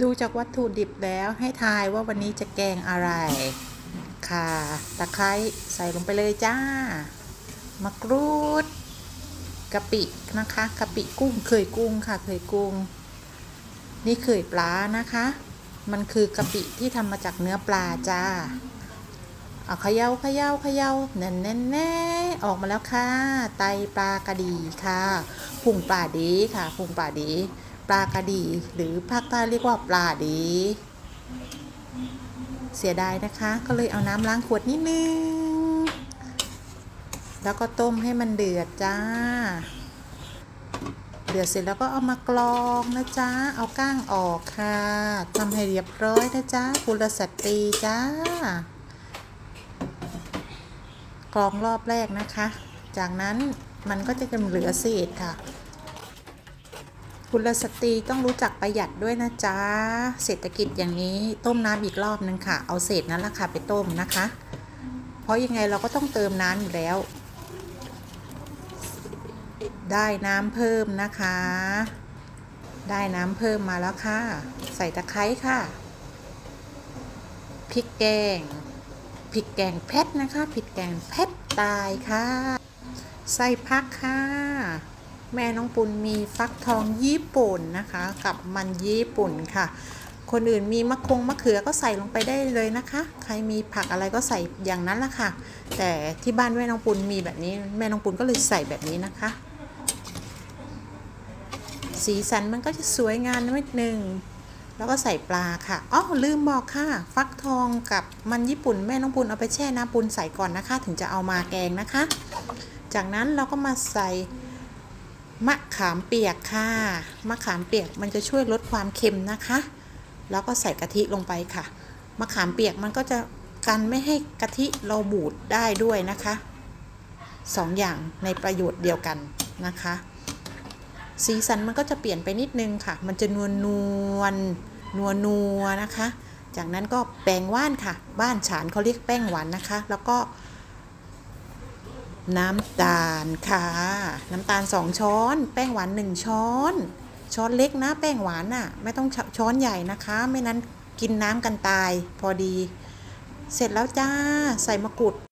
ดูจากวัตถุดิบแล้วให้ทายว่าวันนี้จะแกงอะไร ค่ะ ตะไคร้ใส่ลงไปเลยจ้ามะกรูดกะปินะคะกะปิกุ้งเคยกุ้งค่ะเคยกุ้ง นี่เคยปลานะคะ มันคือกะปิที่ทำมาจากเนื้อปลาจ้าเอาเขย่าเขย่าเขย่าแน่นแน่นแน่ออกมาแล้วค่ะ ไตปลากระดีค่ะพุงปลาดีค่ะพุงปลาดี ปลากระดี หรือภาคใต้เรียกว่าปลาดี เสียดายนะคะ ก็เลยเอาน้ำล้างขวดนิดนึง แล้วก็ต้มให้มันเดือดจ้า เดือดเสร็จแล้วก็เอามากรองนะจ๊ะ เอาก้างออกค่ะทำให้เรียบร้อยนะจ๊ะกุลสตรีจ้ากรองรอบแรกนะคะ จากนั้นมันก็จะเหลือเศษค่ะ คุณสตรีต้องรู้จักประหยัดด้วยนะจ๊ะ เศรษฐกิจอย่างนี้ต้มน้ำอีกรอบนึงค่ะ เอาเศษนั้นละค่ะไปต้มนะคะ เพราะยังไงเราก็ต้องเติมน้ำอยู่แล้ว ได้น้ำเพิ่มนะคะ ได้น้ำเพิ่มมาแล้วค่ะ ใส่ตะไคร้ค่ะ พริกแกง พริกแกงเพชรนะคะ พริกแกงเพชรตายค่ะ ใส่พักค่ะ แม่น้องปุณมีฟักทองญี่ปุ่นนะคะ กับมันญี่ปุ่นค่ะ คนอื่นมีมะคงมะเขือก็ใส่ลงไปได้เลยนะคะ ใครมีผักอะไรก็ใส่อย่างนั้นละค่ะ แต่ที่บ้านแม่น้องปุณมีแบบนี้แม่น้องปุณก็เลยใส่แบบนี้นะคะ สีสันมันก็จะสวยงามนิดนึงแล้วก็ใส่ปลาค่ะอ๋อลืมบอกค่ะ ฟักทองกับมันญี่ปุ่นแม่น้องปุณเอาไปแช่น้ำปุณใส่ก่อนนะคะ ถึงจะเอามาแกงนะคะ จากนั้นเราก็มาใส่ มะขามเปียกค่ะ มะขามเปียกมันจะช่วยลดความเค็มนะคะ แล้วก็ใส่กะทิลงไปค่ะ มะขามเปียกมันก็จะกันไม่ให้กะทิเราบูดได้ด้วยนะคะสองอย่างในประโยชน์เดียวกันนะคะ สีสันมันก็จะเปลี่ยนไปนิดนึงค่ะ มันจะนวลนวลนัวนัวนะคะ จากนั้นก็แป้งว่านค่ะ บ้านฉานเขาเรียกแป้งหวานนะคะ แล้วก็ น้ำตาลค่ะ น้ำตาล2ช้อน แป้งหวาน1ช้อน ช้อนเล็กนะ แป้งหวานน่ะ ไม่ต้องช้อนใหญ่นะคะ ไม่นั้นกินน้ำกันตายพอดี เสร็จแล้วจ้า ใส่มะกรูด